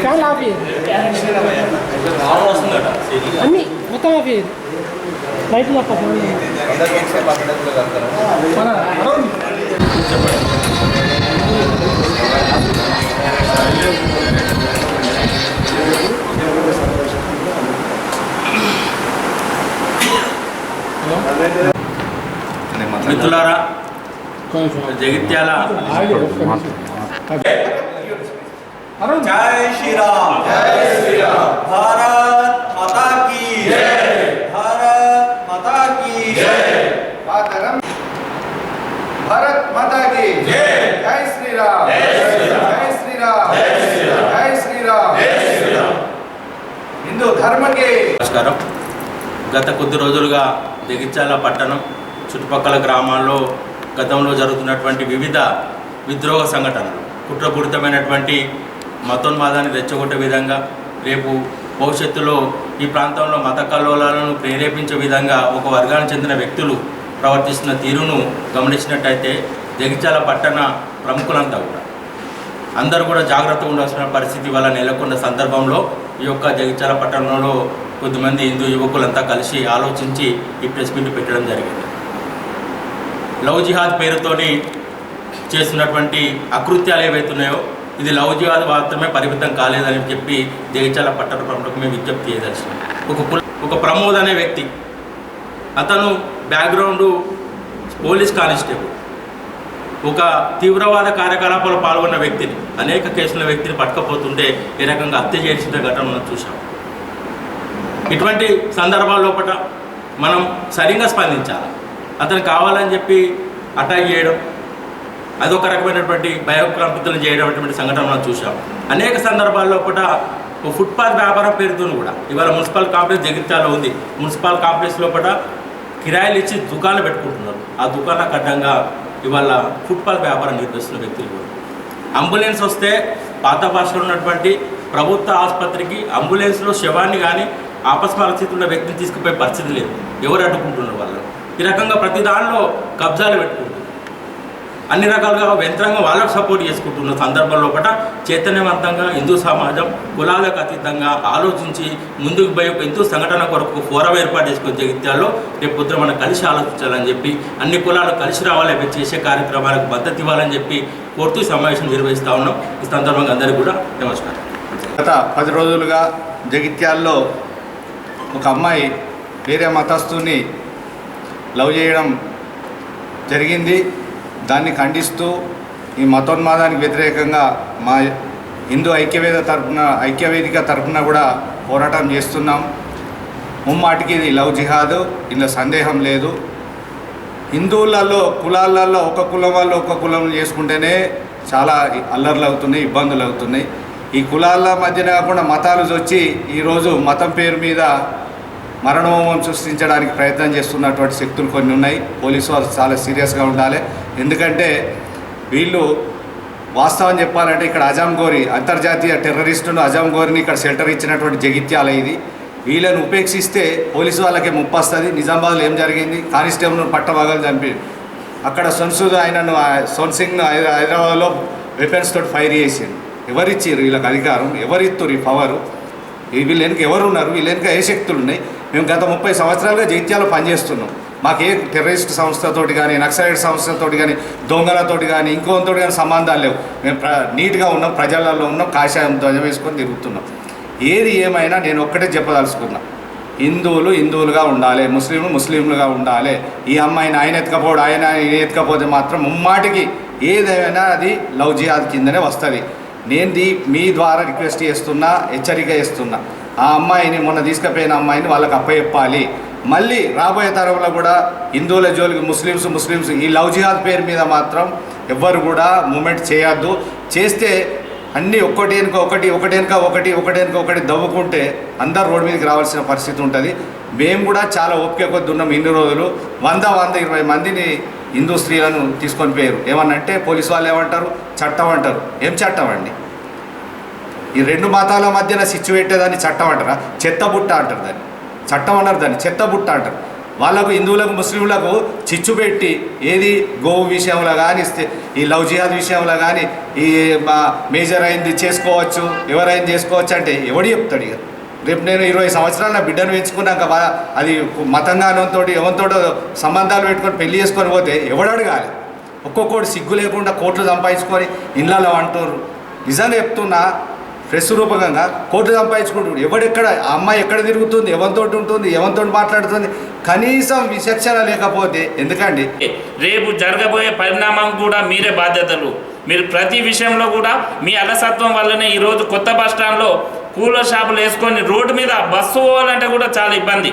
Fan of చేయదు అన్ని మొత్తం ఆఫ్ తప్ప ఫ్యాన్ మన మిత్రులారా జగిత్యాల. జై శ్రీరామ్. జై శ్రీరామ్. భారత్ మాతా కీ జై. భారత్ మాతా కీ జై. మాతరం భారత్ మాతా కీ జై. జై శ్రీరామ్. జై శ్రీరామ్. జై శ్రీరామ్. జై శ్రీరామ్. జై శ్రీరామ్. హిందూ ధర్మకి. నమస్కారం. గత కొద్ది రోజులుగా దెగిచాల పట్టణం చుట్టుపక్కల గ్రామాల్లో గతంలో జరుగుతున్నటువంటి వివిధ విద్రోహ సంఘటనలు కుట్రపూరితమైనటువంటి మతోన్మాదాన్ని రెచ్చగొట్టే విధంగా రేపు భవిష్యత్తులో ఈ ప్రాంతంలో మత కల్లోలాలను ప్రేరేపించే విధంగా ఒక వర్గానికి చెందిన వ్యక్తులు ప్రవర్తిస్తున్న తీరును గమనించినట్టయితే జగిత్యాల పట్టణ ప్రముఖులంతా కూడా. అందరూ కూడా జాగ్రత్తగా ఉండాల్సిన పరిస్థితి వల్ల నెలకొన్న సందర్భంలో ఈ యొక్క జగిత్యాల పట్టణంలో కొద్దిమంది హిందూ యువకులంతా కలిసి ఆలోచించి ఈ ప్రెస్ మీట్ పెట్టడం జరిగింది. లవ్ జిహాద్ పేరుతోని చేస్తున్నటువంటి అకృత్యాలు ఏవైతున్నాయో ఇది లవ్ జిహాద్ మాత్రమే పరిమితం కాలేదని చెప్పి జగిత్యాల పట్టణ ప్రముఖకు మేము విజ్ఞప్తి చేయదలిచినాం. ఒక ఒక ప్రమోద్ అనే వ్యక్తి అతను బ్యాక్గ్రౌండ్ పోలీస్ కానిస్టేబుల్ ఒక తీవ్రవాద కార్యకలాపాలు పాల్గొన్న వ్యక్తిని అనేక కేసుల వ్యక్తిని పట్టుకపోతుంటే ఈ రకంగా హత్య చేసిన ఘటన మనం చూసాం ఇటువంటి సందర్భాల లోపల మనం సరిగ్గా స్పందించాలి. అతను కావాలని చెప్పి అటాక్ చేయడం అదొక రకమైనటువంటి భయోక్రాంతులను చేయడం అటువంటి సంఘటన మనం చూసాం అనేక సందర్భాల్లో కూడా ఫుట్పాత్ వ్యాపారం పేరుతో కూడా ఇవాళ మున్సిపల్ కాంప్లెక్స్ జగిత్యాలో ఉంది. మున్సిపల్ కాంప్లెక్స్ కూడా కిరాయిలు ఇచ్చి దుకాణాలు పెట్టుకుంటున్నారు. ఆ దుకాణాలకు అడ్డంగా ఇవాళ ఫుట్పాత్ వ్యాపారం నిర్వహిస్తున్న వ్యక్తులు కూడా. అంబులెన్స్ వస్తే పాత భాషలో ఉన్నటువంటి ప్రభుత్వ ఆసుపత్రికి అంబులెన్స్లో శవాన్ని కానీ ఆపస్మార స్థితిలో వ్యక్తిని తీసుకుపోయే పరిస్థితి లేదు. ఎవరు అడ్డుకుంటున్నారు వాళ్ళు ఈ రకంగా ప్రతి దానిలో కబ్జాలు పెట్టుకుంటున్నారు. అన్ని రకాలుగా యంత్రాంగం వాళ్ళకు సపోర్ట్ చేసుకుంటున్న సందర్భంలో ఒకట చైతన్యవంతంగా హిందూ సమాజం కులాలకు అతీతంగా ఆలోచించి ముందుకు పోయి ఒక హిందూ సంఘటన కొరకు ఫోరం ఏర్పాటు చేసుకుని జగిత్యాల్లో రేపు పొద్దున మనం కలిసి ఆలోచించాలని చెప్పి అన్ని కులాలు కలిసి రావాలి చేసే కార్యక్రమాలకు మద్దతు ఇవ్వాలని చెప్పి కోరుతూ సమావేశం నిర్వహిస్తూ ఉన్నాం. ఈ సందర్భంగా అందరికీ కూడా నమస్కారం. గత పది రోజులుగా జగిత్యాల్లో ఒక అమ్మాయి వేరే మతస్థుని లవ్ చేయడం జరిగింది. దాన్ని ఖండిస్తూ ఈ మతోన్మాదానికి వ్యతిరేకంగా మా హిందూ ఐక్యవేద తరపున ఐక్యవేదిక తరఫున కూడా పోరాటం చేస్తున్నాం. ముమ్మాటికి ఇది లవ్ జిహాద్ ఇందులో సందేహం లేదు. హిందువులలో కులాలలో ఒక కులం వాళ్ళు ఒక కులం చేసుకుంటేనే చాలా అల్లర్లు అవుతున్నాయి ఇబ్బందులు అవుతున్నాయి. ఈ కులాల మధ్యన కాకుండా మతాలు వచ్చి ఈరోజు మతం పేరు మీద మరణహోమం సృష్టించడానికి ప్రయత్నం చేస్తున్నటువంటి శక్తులు కొన్ని ఉన్నాయి. పోలీసు వారు చాలా సీరియస్గా ఉండాలి. ఎందుకంటే వీళ్ళు వాస్తవం చెప్పాలంటే ఇక్కడ అజాం గోరి అంతర్జాతీయ టెర్రరిస్టును అజాం గోరిని ఇక్కడ షెల్టర్ ఇచ్చినటువంటి జగిత్యాల ఇది. వీళ్ళని ఉపేక్షిస్తే పోలీసు వాళ్ళకే ముప్పు వస్తుంది నిజామాబాద్లో ఏం జరిగింది? కానిస్టేబుల్ను పట్టభాగాలు చంపి అక్కడ సొన్సుద్ ఆయనను సోన్ సింగ్ హైదరాబాద్లో వెపన్స్ తోటి ఫైర్ చేసిండు. ఎవరిచ్చారు వీళ్ళకి అధికారం. ఎవరిస్తారు ఈ పవరు వీళ్ళు వెనుక ఎవరు ఉన్నారు వీళ్ళ వెనుక ఏ శక్తులు ఉన్నాయి మేము గత ముప్పై సంవత్సరాలుగా జైత్యాలు పనిచేస్తున్నాం. మాకు టెర్రరిస్ట్ సంస్థతోటి కానీ నక్సలైట్ సంస్థతోటి కానీ దొంగలతోటి కానీ ఇంకోతోటి కానీ సంబంధాలు లేవు. మేము ప్ర నీట్గా ఉన్నాం ప్రజలలో ఉన్నాం కాషాయం ధ్వజం వేసుకొని తిరుగుతున్నాం. ఏది ఏమైనా నేను ఒక్కటే చెప్పదలుచుకున్నా. హిందువులు హిందువులుగా ఉండాలి ముస్లింలు ముస్లింలుగా ఉండాలి. ఈ అమ్మాయిని ఆయన ఎత్తుకపోడు ఆయన ఈయన ఎత్తుకపోతే మాత్రం ముమ్మాటికి ఏదైనా అది లవ్ జిహాద్ కిందనే వస్తుంది. నేను దీ మీ ద్వారా రిక్వెస్ట్ చేస్తున్నా హెచ్చరిక చేస్తున్నా. ఆ అమ్మాయిని మొన్న తీసుకుపోయిన అమ్మాయిని వాళ్ళకి అప్పచెప్పాలి. మళ్ళీ రాబోయే తరంలో కూడా హిందువుల జోలికి ముస్లిమ్స్ ముస్లిమ్స్ ఈ లవ్ జిహాద్ పేరు మీద మాత్రం ఎవ్వరు కూడా మూమెంట్ చేయొద్దు. చేస్తే అన్నీ ఒక్కటి వెనుక ఒకటి ఒకటి వెనుక ఒకటి ఒకటి వెనుక ఒకటి దవ్వుకుంటే అందరు రోడ్డు మీదకి రావాల్సిన పరిస్థితి ఉంటుంది. మేము కూడా చాలా ఓపిక కొద్ది ఉన్నాం ఇన్ని రోజులు. వంద వంద ఇరవై మందిని హిందూ స్త్రీలను తీసుకొని పోయారు. ఏమన్నంటే పోలీసు వాళ్ళు ఏమంటారు? చట్టం అంటారు. ఏం చట్టం అండి? ఈ రెండు మతాల మధ్యన సిచ్యువేట్ దాన్ని చట్టం అంటారా? చెత్త బుట్ట అంటారు దాన్ని. చట్టం అన్నారు దాన్ని చెత్త బుట్ట అంటారు. వాళ్ళకు హిందువులకు ముస్లింలకు చిచ్చు పెట్టి ఏది గోవు విషయంలో కానీ ఈ లవ్ జిహాద్ విషయంలో కానీ ఈ మా మేజర్ అయింది చేసుకోవచ్చు ఎవరైంది చేసుకోవచ్చు అంటే ఎవడు చెప్తాడు ఇక. రేపు నేను ఇరవై సంవత్సరాలు నా బిడ్డను పెంచుకున్నాక అది మతంగానంతో ఎవరితోటో సంబంధాలు పెట్టుకొని పెళ్ళి చేసుకొని పోతే ఎవడు అడగాలి? ఒక్కొక్కటి సిగ్గు లేకుండా కోట్లు సంపాదించుకొని ఇళ్ళలో అంటారు నిజంగా చెప్తున్నా ప్రెస్ రూపకంగా కోర్టు సంపాదించుకుంటున్నాడు. ఎవడెక్కడ? ఆ అమ్మాయి ఎక్కడ తిరుగుతుంది? ఎవరితోటి ఉంటుంది ఎవరితో మాట్లాడుతుంది? కనీసం విచక్షణ లేకపోతే ఎందుకండి? రేపు జరగబోయే పరిణామం కూడా మీరే బాధ్యతలు. మీరు ప్రతి విషయంలో కూడా మీ అలసత్వం వల్లనే ఈరోజు కొత్త బస్ స్టాండ్లో కూలర్ షాపులు వేసుకొని రోడ్డు మీద బస్సు పోవాలంటే కూడా చాలా ఇబ్బంది.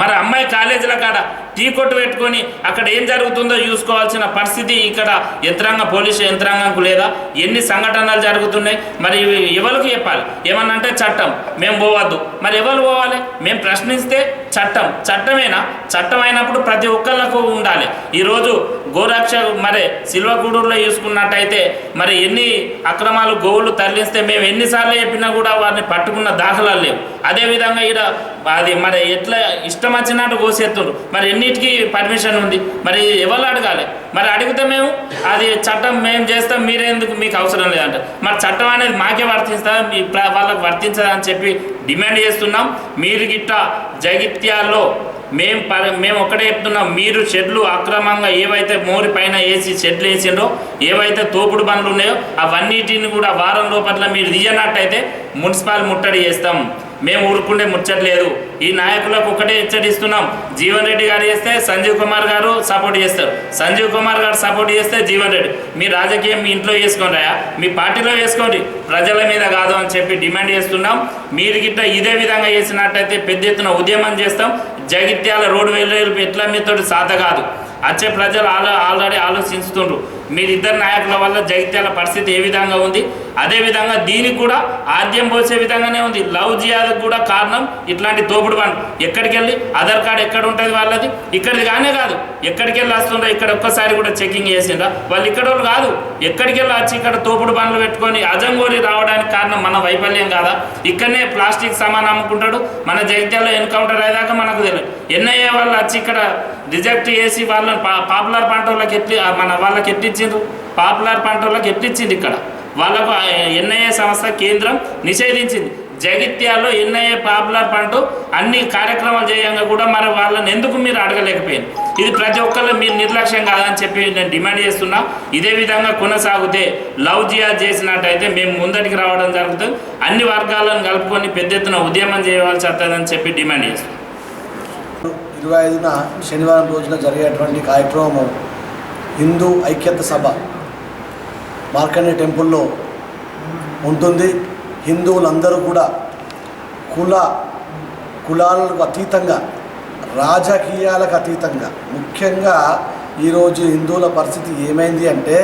మరి అమ్మాయి కాలేజీల కాడ టీ కొట్టు పెట్టుకొని అక్కడ ఏం జరుగుతుందో చూసుకోవాల్సిన పరిస్థితి ఇక్కడ యంత్రాంగ పోలీసు యంత్రాంగంకు లేదా? ఎన్ని సంఘటనలు జరుగుతున్నాయి? మరి ఇవి ఎవరికి చెప్పాలి? ఏమన్నా అంటే చట్టం. మేము పోవద్దు. మరి ఎవరు పోవాలి? మేము ప్రశ్నిస్తే చట్టం. చట్టమేనా? చట్టం అయినప్పుడు ప్రతి ఒక్కళ్ళకు ఉండాలి. ఈరోజు గోరక్ష మరి సిల్వగూడూరులో చూసుకున్నట్టయితే మరి ఎన్ని అక్రమాలు గోవులు తరలిస్తే మేము ఎన్నిసార్లు చెప్పినా కూడా వారిని పట్టుకున్న దాఖలాలు లేవు. అదేవిధంగా ఇక్కడ అది మరి ఎట్లా ఇష్టం వచ్చినట్టు కోసేస్తున్నారు మరి ఎన్నిటికీ పర్మిషన్ ఉంది? మరి ఎవరు అడగాలి? మరి అడిగితే మేము అది చట్టం మేము చేస్తాం మీరెందుకు మీకు అవసరం లేదంట. మరి చట్టం అనేది మాకే వర్తిస్తా మీ ప్ర- వాళ్ళకి వర్తించదని చెప్పి డిమాండ్ చేస్తున్నాం. మీరు గిట్ట జగిత్యాల్లో మేము ప మేము ఒకటే చెప్తున్నాం మీరు షెడ్లు అక్రమంగా ఏవైతే మోరి పైన వేసి షెడ్లు వేసిండ్రో ఏవైతే తోపుడు బండ్లు ఉన్నాయో అవన్నిటిని కూడా వారం లోపల మీరు తీయనట్టయితే మున్సిపల్ ముట్టడి చేస్తాం. మేము ఊరుకుండే ముచ్చట్లేదు ఈ నాయకులకు ఒకటే హెచ్చరిస్తున్నాం. జీవన్ రెడ్డి గారు చేస్తే సంజీవ్ కుమార్ గారు సపోర్ట్ చేస్తారు. సంజీవ్ కుమార్ గారు సపోర్ట్ చేస్తే జీవన్ రెడ్డి. మీ రాజకీయం మీ ఇంట్లో చేసుకోండి మీ పార్టీలో వేసుకోండి. ప్రజల మీద కాదు అని చెప్పి డిమాండ్ చేస్తున్నాం. మీరు గిట్ట ఇదే విధంగా చేసినట్టయితే పెద్ద ఎత్తున ఉద్యమం చేస్తాం. జగిత్యాల రోడ్డు వెళ్ళే ఎట్లా మీతో సాధ కాదు. వచ్చే ప్రజలు ఆలో ఆల్రెడీ ఆలోచిస్తుండ్రు. మీరిద్దరు నాయకుల వల్ల జగిత్యాల పరిస్థితి ఏ విధంగా ఉంది? అదేవిధంగా దీనికి కూడా ఆద్యం పోసే విధంగానే ఉంది. లవ్ జియాద్ కూడా కారణం ఇట్లాంటి తోపుడు బండ్ ఎక్కడికి వెళ్ళి ఆధార్ కార్డు ఎక్కడ ఉంటుంది వాళ్ళది? ఇక్కడిది కానే కాదు. ఎక్కడికి వెళ్ళి వస్తుండ్రో? ఇక్కడ ఒక్కసారి కూడా చెకింగ్ చేసిండ్రా? వాళ్ళు ఇక్కడ వాళ్ళు కాదు. ఎక్కడికి వెళ్ళి వచ్చి ఇక్కడ తోపుడు బండ్లు పెట్టుకొని అజంగోరి రావడానికి కారణం మన వైఫల్యం కాదా? ఇక్కడనే ప్లాస్టిక్ సామాన్ అమ్ముకుంటాడు. మన జగిత్యాల ఎన్కౌంటర్ అయ్యేదాకా మనకు తెలియదు ఎన్ఐఏ వాళ్ళు వచ్చి ఇక్కడ రిజెక్ట్ చేసి వాళ్ళని పా పాపులర్ పంట వాళ్ళకి ఎట్టి మన వాళ్ళకి ఎట్టిచ్చిండ్రు పాపులర్ పంట వాళ్ళకి ఎట్టిచ్చింది ఇక్కడ? వాళ్ళకు ఎన్ఐఏ సంస్థ కేంద్రం నిషేధించింది. జగిత్యాల్లో ఎన్ఐఏ పాపులర్ పంట అన్ని కార్యక్రమాలు చేయంగా కూడా మరి వాళ్ళని ఎందుకు మీరు అడగలేకపోయింది ఇది ప్రతి ఒక్కళ్ళు మీరు నిర్లక్ష్యం కాదని చెప్పి నేను డిమాండ్ చేస్తున్నా. ఇదే విధంగా కొనసాగితే లవ్ జియా చేసినట్టయితే మేము ముందటికి రావడం జరుగుతుంది. అన్ని వర్గాలను కలుపుకొని పెద్ద ఎత్తున ఉద్యమం చేయవలసి వస్తుందని చెప్పి డిమాండ్ చేస్తున్నాం. ఇరవై ఐదున శనివారం రోజున జరిగేటువంటి కార్యక్రమం హిందూ ఐక్యత సభ మార్కండే టెంపుల్లో ఉంటుంది. హిందువులందరూ కూడా కుల కులాలకు అతీతంగా రాజకీయాలకు అతీతంగా ముఖ్యంగా ఈరోజు హిందువుల పరిస్థితి ఏమైంది అంటే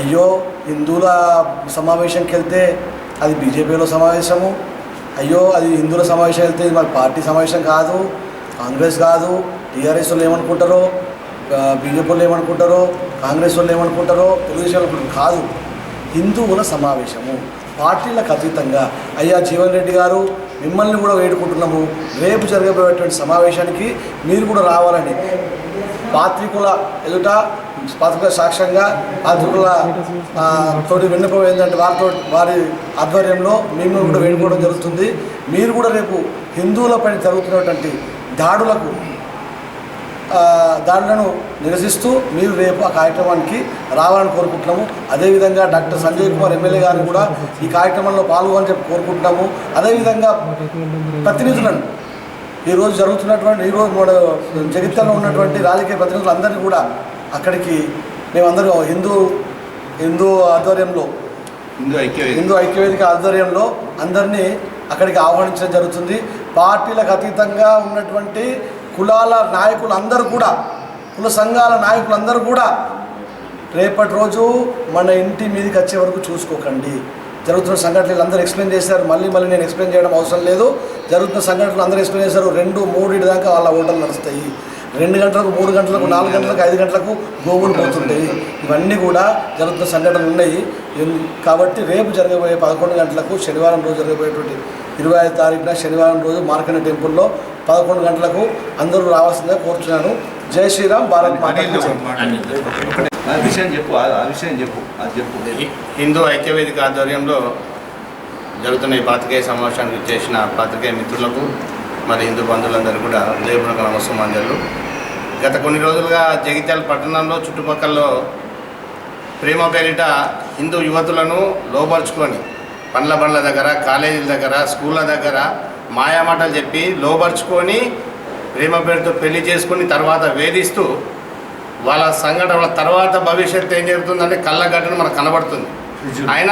అయ్యో హిందువుల సమావేశంకి వెళ్తే అది బీజేపీలో సమావేశము అయ్యో అది హిందువుల సమావేశం వెళ్తే ఇది మరి పార్టీ సమావేశం కాదు కాంగ్రెస్ కాదు టీఆర్ఎస్ వాళ్ళు ఏమనుకుంటారో బీజేపీ వాళ్ళు ఏమనుకుంటారో కాంగ్రెస్ వాళ్ళు ఏమనుకుంటారో తెలుగుదేశం వాళ్ళు కాదు. హిందువుల సమావేశము. పార్టీలకు అతీతంగా అయ్యా జీవన్ రెడ్డి గారు మిమ్మల్ని కూడా వేడుకుంటున్నాము. రేపు జరగబోయేటువంటి సమావేశానికి మీరు కూడా రావాలని. పాత్రికుల ఎదుట పాత్రికుల సాక్ష్యంగా ఆ, తోటి విన్నపం ఏంటంటే వారితో వారి ఆధ్వర్యంలో మేము కూడా వేడుకోవడం జరుగుతుంది. మీరు కూడా రేపు హిందువులపైన జరుగుతున్నటువంటి దాడులకు దాడులను నిరసిస్తూ మీరు రేపు ఆ కార్యక్రమానికి రావాలని కోరుకుంటున్నాము. అదేవిధంగా డాక్టర్ సంజయ్ కుమార్ ఎమ్మెల్యే గారిని కూడా ఈ కార్యక్రమంలో పాల్గొని చెప్పి కోరుకుంటున్నాము. అదేవిధంగా ప్రతినిధులను ఈరోజు జరుగుతున్నటువంటి ఈరోజు మన జగిత్యాలలో ఉన్నటువంటి రాజకీయ ప్రతినిధులు అందరినీ కూడా అక్కడికి మేమందరం హిందూ హిందూ ఆధ్వర్యంలో హిందూ ఐక్య హిందూ ఐక్యవేదిక ఆధ్వర్యంలో అందరినీ అక్కడికి ఆహ్వానించడం జరుగుతుంది. పార్టీలకు అతీతంగా ఉన్నటువంటి కులాల నాయకులు అందరూ కూడా కుల సంఘాల నాయకులందరూ కూడా రేపటి రోజు మన ఇంటి మీదకి వచ్చే వరకు చూసుకోకండి. జరుగుతున్న సంఘటనలు అందరూ ఎక్స్ప్లెయిన్ చేశారు. మళ్ళీ మళ్ళీ నేను ఎక్స్ప్లెయిన్ చేయడం అవసరం లేదు. జరుగుతున్న సంఘటనలు అందరూ ఎక్స్ప్లెయిన్ చేశారు. రెండు మూడింటి దాకా వాళ్ళ ఓటర్లు నడుస్తాయి. రెండు గంటలకు మూడు గంటలకు నాలుగు గంటలకు ఐదు గంటలకు గోవులు పోతుంటాయి. ఇవన్నీ కూడా జరుగుతున్న సంఘటనలు ఉన్నాయి. కాబట్టి రేపు జరగబోయే పదకొండు గంటలకు శనివారం రోజు జరగబోయేటువంటి ఇరవై ఐదు తారీఖున శనివారం రోజు మార్కండ టెంపుల్లో పదకొండు గంటలకు అందరూ రావాల్సిందిగా కోరుతున్నాను జై శ్రీరామ్ భారత్ విషయం చెప్పు ఆ ఆ విషయం చెప్పు అది చెప్పు. హిందూ ఐక్యవేదిక ఆధ్వర్యంలో జరుగుతున్న ఈ పాత్రికేయ సమావేశానికి చేసిన పాత్రికేయ మిత్రులకు మరి హిందూ బంధువులందరూ కూడా ఉదయపూర్వక నమస్సుమాంజలు. గత కొన్ని రోజులుగా జగిత్యాల పట్టణంలో చుట్టుపక్కల ప్రేమ పేరిట హిందూ యువతులను లోపరుచుకొని పండ్ల బండ్ల దగ్గర కాలేజీల దగ్గర స్కూళ్ళ దగ్గర మాయామాటలు చెప్పి లోపరుచుకొని ప్రేమ పేరుతో పెళ్ళి చేసుకొని తర్వాత వేధిస్తూ వాళ్ళ సంఘటన వాళ్ళ తర్వాత భవిష్యత్తు ఏం జరుగుతుందంటే కళ్ళగట్టను మనకు కనబడుతుంది. ఆయన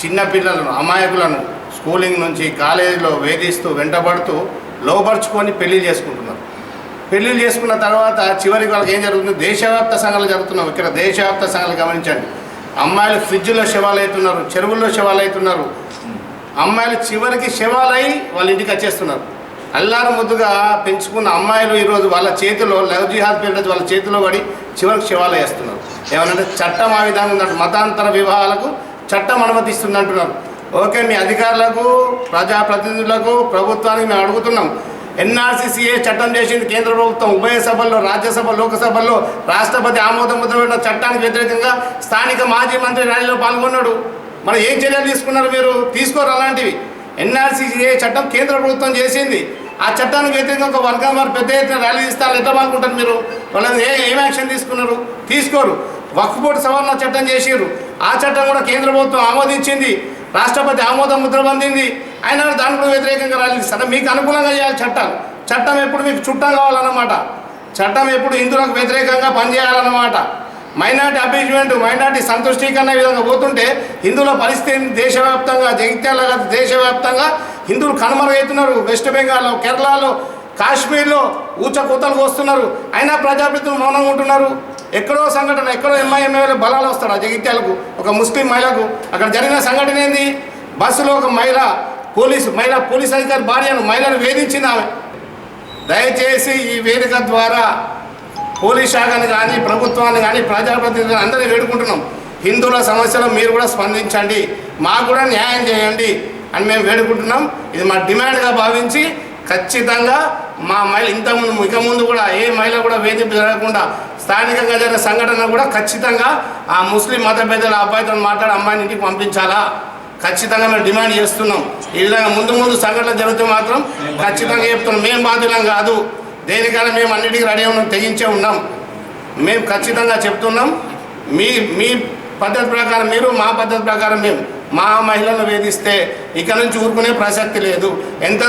చిన్న పిల్లలను అమాయకులను స్కూలింగ్ నుంచి కాలేజీలో వేధిస్తూ వెంటబడుతూ లోపరుచుకొని పెళ్ళి చేసుకుంటున్నారు. పెళ్ళి చేసుకున్న తర్వాత చివరికి వాళ్ళకి ఏం జరుగుతుంది? దేశవ్యాప్త సంఘాలు జరుగుతున్నాం ఇక్కడ దేశవ్యాప్త సంఘాలు గమనించండి. అమ్మాయిలు ఫ్రిడ్జ్లో శవాలు అవుతున్నారు చెరువుల్లో శవాలు అవుతున్నారు అమ్మాయిలు చివరికి శవాలై వాళ్ళ ఇంటికి వచ్చేస్తున్నారు. అల్లారు ముద్దుగా పెంచుకున్న అమ్మాయిలు ఈరోజు వాళ్ళ చేతిలో లవ్ జిహాద్ పేరు వాళ్ళ చేతిలో పడి చివరికి శవాలు వేస్తున్నారు. ఏమనంటే చట్టం ఆ విధంగా ఉందంటే. మతాంతర వివాహాలకు చట్టం అనుమతిస్తుంది అంటున్నారు ఓకే మీ అధికారులకు ప్రజాప్రతినిధులకు ప్రభుత్వానికి మేము అడుగుతున్నాం. ఎన్ఆర్సీసీఏ చట్టం చేసింది కేంద్ర ప్రభుత్వం. ఉభయ సభల్లో రాజ్యసభ లోకసభల్లో రాష్ట్రపతి ఆమోదం ముద్రపడిన చట్టానికి వ్యతిరేకంగా స్థానిక మాజీ మంత్రి ర్యాలీలో పాల్గొన్నాడు. మరి ఏం చర్యలు తీసుకున్నారు మీరు? తీసుకోరు అలాంటివి. ఎన్ఆర్సీసీఏ చట్టం కేంద్ర ప్రభుత్వం చేసింది. ఆ చట్టానికి వ్యతిరేకంగా ఒక వర్గం వారు పెద్ద ఎత్తున ర్యాలీ ఇస్తారు ఎట్లా పాల్గొంటారు మీరు? వాళ్ళని ఏ ఏం యాక్షన్ తీసుకున్నారు? తీసుకోరు. వక్ఫ్ బోర్డు సవరణ చట్టం చేసిర్రు. ఆ చట్టం కూడా కేంద్ర ప్రభుత్వం ఆమోదించింది. రాష్ట్రపతి ఆమోదం ముద్ర పొందింది. అయినా దానికి వ్యతిరేకంగా రాలేదు. సరే మీకు అనుకూలంగా చేయాలి చట్టాలు చట్టం ఎప్పుడు మీకు చుట్టం కావాలన్నమాట. చట్టం ఎప్పుడు హిందువులకు వ్యతిరేకంగా పనిచేయాలన్నమాట. మైనార్టీ అబీజ్మెంట్ మైనార్టీ సంతుష్టీకరణ విధంగా పోతుంటే హిందువుల పరిస్థితి దేశవ్యాప్తంగా జగిత్యాల దేశవ్యాప్తంగా హిందువులు కనుమరుగవుతున్నారు వెస్ట్ బెంగాల్లో కేరళలో కాశ్మీర్లో ఊచకూతలకు వస్తున్నారు అయినా ప్రజాప్రతినిధులు మౌనంగా ఉంటున్నారు. ఎక్కడో సంఘటన ఎక్కడో ఎంఐఎంఏలో బలాలు వస్తాడు ఆ జగిత్యాలకు ఒక ముస్లిం మహిళకు. అక్కడ జరిగిన సంఘటన ఏంది? బస్సులో ఒక మహిళ పోలీసు మహిళ పోలీస్ అధికారి భార్యను మహిళను వేధించింది ఆమె. దయచేసి ఈ వేదిక ద్వారా పోలీస్ శాఖని కానీ ప్రభుత్వాన్ని కానీ ప్రజాప్రతినిధులు అందరినీ వేడుకుంటున్నాం. హిందువుల సమస్యలు మీరు కూడా స్పందించండి. మాకు కూడా న్యాయం చేయండి అని మేము వేడుకుంటున్నాం. ఇది మా డిమాండ్గా భావించి ఖచ్చితంగా మా మహిళ ఇంతకుముందు ఇక ముందు కూడా ఏ మహిళ కూడా వేధింపు జరగకుండా స్థానికంగా జరిగిన సంఘటన కూడా ఖచ్చితంగా ఆ ముస్లిం మత పెద్దల అబ్బాయితో మాట్లాడి అమ్మాయిని ఇంటికి పంపించాలా? ఖచ్చితంగా మేము డిమాండ్ చేస్తున్నాం. ఈ విధంగా ముందు ముందు సంఘటన జరిగితే మాత్రం ఖచ్చితంగా చెప్తున్నాం. మేము బాధ్యులం కాదు. దేనికైనా మేము అన్నిటికీ రెడీ ఉన్నాం తెగించే ఉన్నాం. మేము ఖచ్చితంగా చెప్తున్నాం. మీ మీ పద్ధతి ప్రకారం మీరు మా పద్ధతి ప్రకారం మేము మా మహిళలను వేధిస్తే ఇక నుంచి ఊరుకునే ప్రసక్తి లేదు. ఎంత